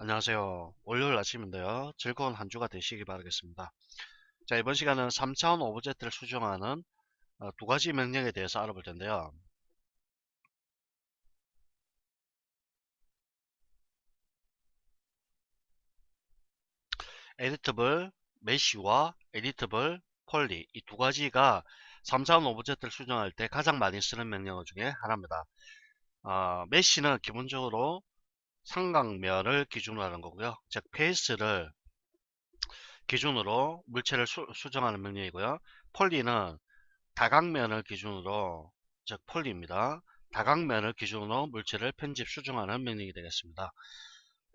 안녕하세요. 월요일 아침인데요. 즐거운 한 주가 되시기 바라겠습니다. 자, 이번 시간은 3차원 오브젝트를 수정하는 어, 두 가지 명령에 대해서 알아볼 텐데요. 에디터블 메시와 에디터블 폴리 이 두 가지가 3차원 오브젝트를 수정할 때 가장 많이 쓰는 명령 중에 하나입니다. 어, 메시는 기본적으로 삼각면을 기준으로 하는 거고요. 즉 페이스를 기준으로 물체를 수, 정하는 명령이고요. 폴리는 다각면을 기준으로 즉 폴리입니다. 다각면을 기준으로 물체를 편집 수정하는 명령이 되겠습니다.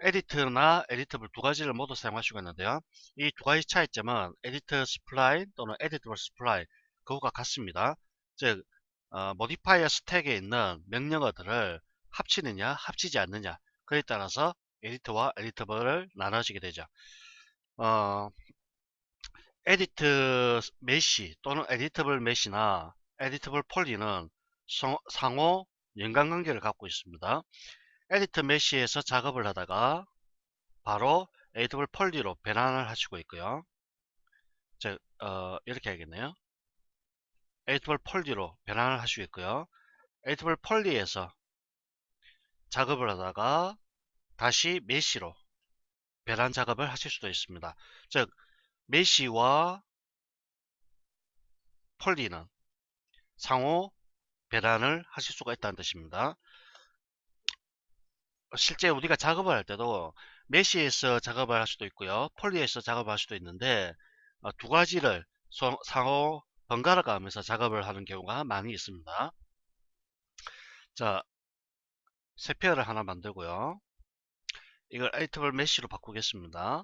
에디트나 에디터블 두 가지를 모두 사용할 수가 있는데요. 이 두 가지 차이점은 에디터 스플라인 또는 에디터블 스플라인 그거가 같습니다. 즉 어, 모디파이어 스택에 있는 명령어들을 합치느냐 합치지 않느냐 그에 따라서 에디터와 에디터블을 나눠지게 되죠. 어, 에디트 메시 또는 에디터블 메시나 에디터블 폴리는 상호 연관관계를 갖고 있습니다. 에디터 메시에서 작업을 하다가 바로 에디터블 폴리로 변환을 하시고 있고요. 즉 어, 이렇게 하겠네요. 에디터블 폴리로 변환을 하시고 있고요. 에디터블 폴리에서 작업을 하다가 다시 메시로 배란 작업을 하실 수도 있습니다. 즉 메시와 폴리는 상호 배란을 하실 수가 있다는 뜻입니다. 실제 우리가 작업을 할 때도 메시에서 작업을 할 수도 있고요. 폴리에서 작업을 할 수도 있는데 어, 두 가지를 상호 번갈아 가면서 작업을 하는 경우가 많이 있습니다. 자, 세 페어를 하나 만들고요. 이걸 에이터블 메쉬로 바꾸겠습니다.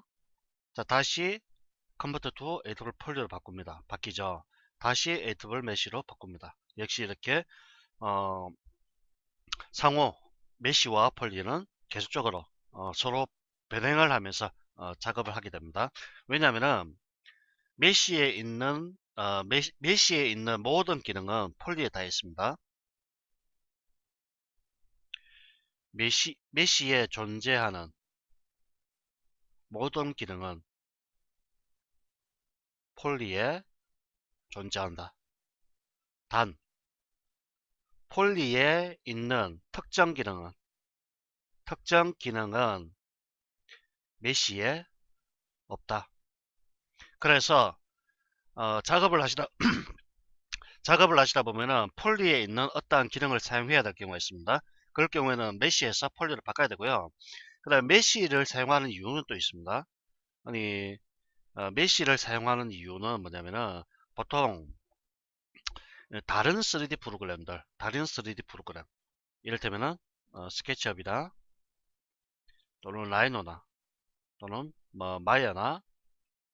자, 다시 컨버터 투 에이터블 폴리로 바꿉니다. 바뀌죠. 다시 에이터블 메쉬로 바꿉니다. 역시 이렇게 어, 상호 메쉬와 폴리는 계속적으로 어, 서로 변행을 하면서 어, 작업을 하게 됩니다. 왜냐하면 메쉬에 있는 어, 메시, 메쉬에 있는 모든 기능은 폴리에 다 있습니다. 메시, 메시에 존재하는 모든 기능은 폴리에 존재한다. 단, 폴리에 있는 특정 기능은 특정 기능은 메시에 없다. 그래서 어, 작업을 하시다 작업을 하시다 보면은 폴리에 있는 어떠한 기능을 사용해야 될 경우가 있습니다. 그럴 경우에는 메시에서 폴리를 바꿔야 되고요. 그 다음에 메시를 사용하는 이유는 또 있습니다. 아니 어, 메시를 사용하는 이유는 뭐냐면은 보통 다른 3D 프로그램들 다른 3D 프로그램 이를테면은 어, 스케치업이나 또는 라이노나 또는 뭐 마야나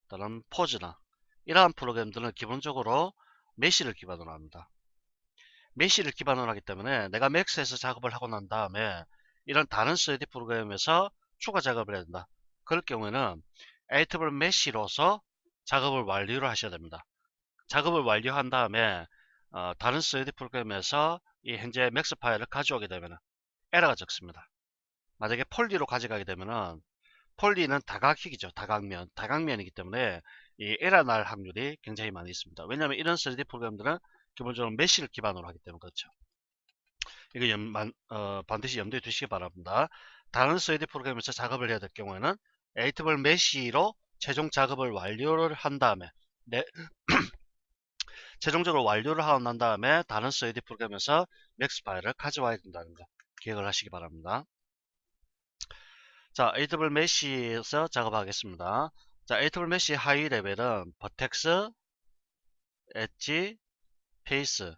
또는 포즈나 이러한 프로그램들은 기본적으로 메시를 기반으로 합니다. 메시를 기반으로 하기 때문에 내가 맥스에서 작업을 하고 난 다음에 이런 다른 3D 프로그램에서 추가 작업을 해야 된다. 그럴 경우에는 에이터블 메시로서 작업을 완료를 하셔야 됩니다. 작업을 완료한 다음에 어, 다른 3D 프로그램에서 이 현재 맥스 파일을 가져오게 되면 에러가 적습니다. 만약에 폴리로 가져가게 되면은 폴리는 다각형이죠. 다각면. 다각면이기 때문에 이 에러 날 확률이 굉장히 많이 있습니다. 왜냐하면 이런 3D 프로그램들은 기본적으로 메시를 기반으로 하기 때문에 그렇죠. 이거 염, 어, 반드시 염두에 두시기 바랍니다. 다른 3D 프로그램에서 작업을 해야 될 경우에는 에이트블 메시로 최종 작업을 완료를 한 다음에 네, 최종적으로 완료를 하고 난 다음에 다른 3D 프로그램에서 맥스 파일을 가져와야 된다는 거 기억을 하시기 바랍니다. 자, 에이트블 메시에서 작업하겠습니다. 자, 에이트블 메시 하위 레벨은 버텍스, 엣지, 페이스